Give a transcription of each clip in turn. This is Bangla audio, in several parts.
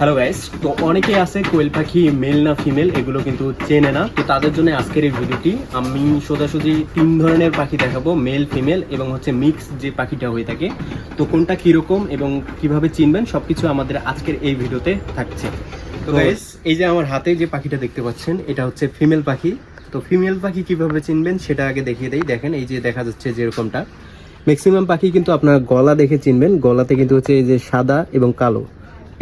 হ্যালো গাইস তো অনেকেই আছে কোয়েল পাখি মেল না ফিমেল এগুলো কিন্তু চেনে না। তো তাদের জন্য আজকের এই ভিডিওটি আমি সোজাসুজি তিন ধরনের পাখি দেখাবো মেল ফিমেল এবং হচ্ছে মিক্স যে পাখিটা হয়ে থাকে। তো কোনটা কীরকম এবং কীভাবে চিনবেন সব কিছু আমাদের আজকের এই ভিডিওতে থাকছে। তো গাইস এই যে আমার হাতে যে পাখিটা দেখতে পাচ্ছেন এটা হচ্ছে ফিমেল পাখি। তো ফিমেল পাখি কীভাবে চিনবেন সেটা আগে দেখিয়ে দেই। দেখেন এই যে দেখা যাচ্ছে যেরকমটা। ম্যাক্সিমাম পাখি কিন্তু আপনার গলা দেখে চিনবেন। গলাতে কিন্তু হচ্ছে এই যে সাদা এবং কালো।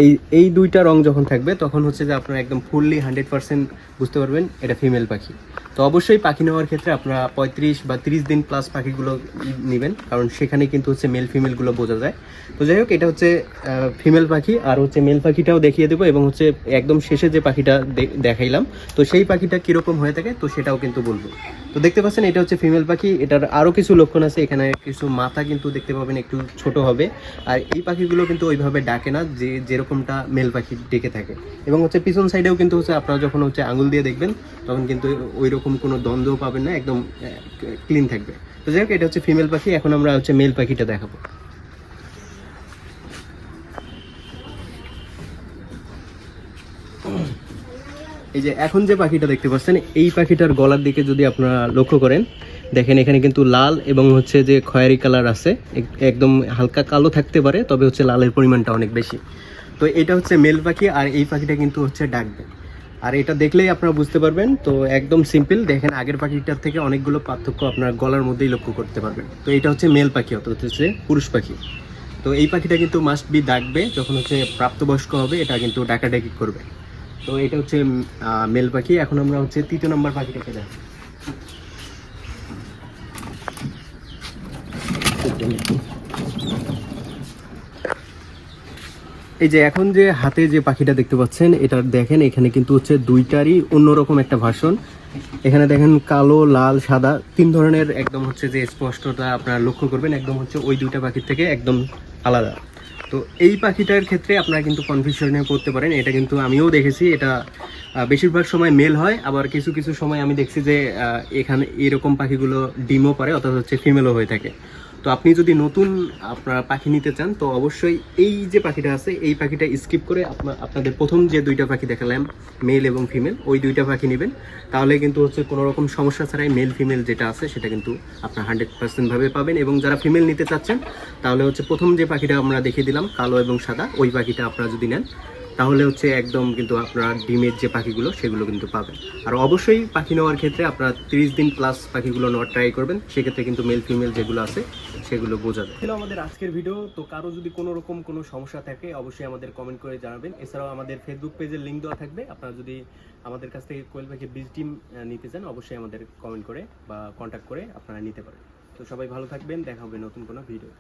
এই এই দুইটা রং যখন থাকবে, তখন হচ্ছে যে আপনারা একদম ফুললি হান্ড্রেড পার্সেন্ট বুঝতে পারবেন এটা ফিমেল পাখি। তো অবশ্যই পাখি নেওয়ার ক্ষেত্রে আপনারা পঁয়ত্রিশ বা তিরিশ দিন প্লাস পাখিগুলো নেবেন, কারণ সেখানে কিন্তু হচ্ছে মেল ফিমেলগুলো বোঝা যায়। তো যাই হোক, এটা হচ্ছে ফিমেল পাখি, আর হচ্ছে মেল পাখিটাও দেখিয়ে দেবো এবং হচ্ছে একদম শেষে যে পাখিটা দেখাইলাম, তো সেই পাখিটা কীরকম হয়ে থাকে, তো সেটাও কিন্তু বলব। তো দেখতে পাচ্ছেন, এটা হচ্ছে ফিমেল পাখি, এটার আরও কিছু লক্ষণ আছে, এখানে কিছু মাথা কিন্তু দেখতে পাবেন একটু ছোট হবে, আর এই পাখিগুলো কিন্তু ওইভাবে ডাকে না, যে যেরকমটা মেল পাখি ডেকে থাকে। এবং হচ্ছে পিছন সাইডেও কিন্তু হচ্ছে আপনারা যখন হচ্ছে আঙুল দিয়ে দেখবেন, তখন কিন্তু ওই রকম কোনো দ্বন্দ্ব পাবেন না, একদম ক্লিন থাকবে। তো যাই হোক, এটা হচ্ছে ফিমেল পাখি, এখন আমরা হচ্ছে মেল পাখিটা দেখাবো। এই যে এখন যে পাখিটা দেখতে পাচ্ছেন, এই পাখিটার গলার দিকে যদি আপনারা লক্ষ্য করেন, দেখেন এখানে কিন্তু লাল এবং হচ্ছে যে খয়েরি কালার আছে একদম হালকা কালো থাকতে পারে, তবে হচ্ছে লালের পরিমাণটা অনেক বেশি। তো এটা হচ্ছে মেল পাখি, আর এই পাখিটা কিন্তু হচ্ছে ডাকবে। আর এটা দেখলেই আপনারা বুঝতে পারবেন। তো একদম সিম্পল দেখেন আগের পাখিটার থেকে অনেকগুলো পার্থক্য আপনার গলার মধ্যেই লক্ষ্য করতে পারবেন। তো এটা হচ্ছে মেল পাখি অর্থাৎ হচ্ছে পুরুষ পাখি। তো এই পাখিটা কিন্তু মাস্ট বি ডাকবে, যখন হচ্ছে প্রাপ্তবয়স্ক হবে, এটা কিন্তু ডাকাডাকি করবে। তো এটা হচ্ছে মেল পাখি। এখন আমরা হচ্ছে তৃতীয় নম্বর পাখিটাকে দেখ এই যে এখন যে হাতে যে পাখিটা দেখতে পাচ্ছেন, এটা দেখেন, এখানে কিন্তু হচ্ছে দুইটারই অন্যরকম একটা ভাষণ এখানে দেখেন কালো, লাল, সাদা, তিন ধরনের একদম হচ্ছে যে স্পষ্টতা আপনারা লক্ষ্য করবেন, একদম হচ্ছে ওই দুইটা পাখির থেকে একদম আলাদা। তো এই পাখিটার ক্ষেত্রে আপনারা কিন্তু কনফিউশনে পড়তে পারেন, এটা কিন্তু আমিও দেখেছি, এটা বেশিরভাগ সময় মেল হয়, আবার কিছু কিছু সময় আমি দেখছি যে এখানে এরকম পাখিগুলো ডিমও পারে, অর্থাৎ হচ্ছে ফিমেলও হয়ে থাকে। তো আপনি যদি নতুন আপনার পাখি নিতে চান, তো অবশ্যই এই যে পাখিটা আছে, এই পাখিটা স্কিপ করে আপনার আপনাদের প্রথম যে দুইটা পাখি দেখালাম মেল এবং ফিমেল ওই দুইটা পাখি নেবেন। তাহলে কিন্তু হচ্ছে কোনো রকম সমস্যা ছাড়াই মেল ফিমেল যেটা আছে, সেটা কিন্তু আপনার হান্ড্রেড পার্সেন্টভাবে পাবেন। এবং যারা ফিমেল নিতে চাচ্ছেন, তাহলে হচ্ছে প্রথম যে পাখিটা আমরা দেখিয়ে দিলাম, কালো এবং সাদা, ওই পাখিটা আপনারা যদি নেন তাহলে হচ্ছে একদম কিন্তু আপনারা ডিমের যে পাখিগুলো, সেগুলো কিন্তু পাবেন। আর অবশ্যই পাখি নেওয়ার ক্ষেত্রে আপনারা তিরিশ দিন প্লাস পাখিগুলো নেওয়ার ট্রাই করবেন। সেক্ষেত্রে কিন্তু মেল ফিমেল যেগুলো আছে, সেগুলো বোঝাবে ছিল আমাদের আজকের ভিডিও তো কারও যদি কোনো রকম কোনো সমস্যা থাকে, অবশ্যই আমাদের কমেন্ট করে জানাবেন। এছাড়াও আমাদের ফেসবুক পেজের লিঙ্ক দেওয়া থাকবে। আপনারা যদি আমাদের কাছ থেকে কোয়েল পাখি বীজ ডিম নিতে চান, অবশ্যই আমাদের কমেন্ট করে বা কন্ট্যাক্ট করে আপনারা নিতে পারেন। তো সবাই ভালো থাকবেন। দেখা হবে নতুন কোনো ভিডিও